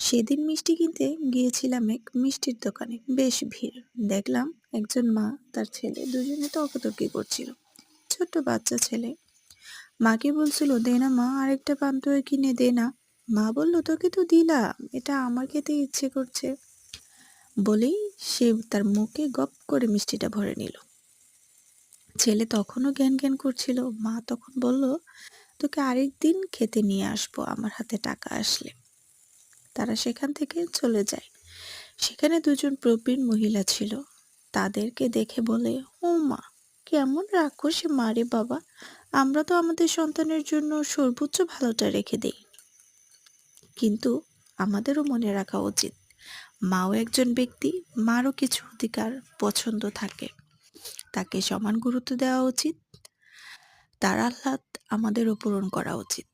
সেদিন মিষ্টি কিনতে গিয়েছিলাম এক মিষ্টির দোকানে। বেশ ভিড়। দেখলাম একজন মা তার ছেলে দুজনে তর্কাতর্কি করছিল। ছোট্ট বাচ্চা ছেলে। মাকে বলছিল, দে না মা, আরেকটা পান্তুয়া কিনে দে না। মা বলল, তোকে তো দিলাম, এটা আমার খেতে ইচ্ছে করছে। বলেই সে তার মুখে গপ করে মিষ্টিটা ভরে নিল। ছেলে তখনও জ্ঞান জ্ঞান করছিল। মা তখন বলল, তোকে আরেকদিন খেতে নিয়ে আসব, আমার হাতে টাকা আসলে। তারা সেখান থেকে চলে যায়। সেখানে দুজন প্রবীণ মহিলা ছিল। তাদেরকে দেখে বলে, ও মা, কেমন রাক্ষসে মারে বাবা। আমরা তো আমাদের সন্তানের জন্য সর্বোচ্চ ভালোটা রেখে দেই। কিন্তু আমাদেরও মনে রাখা উচিত, মাও একজন ব্যক্তি, মারও কিছু অধিকার পছন্দ থাকে। তাকে সমান গুরুত্ব দেওয়া উচিত। তার আহ্লাদ আমাদেরও পূরণ করা উচিত।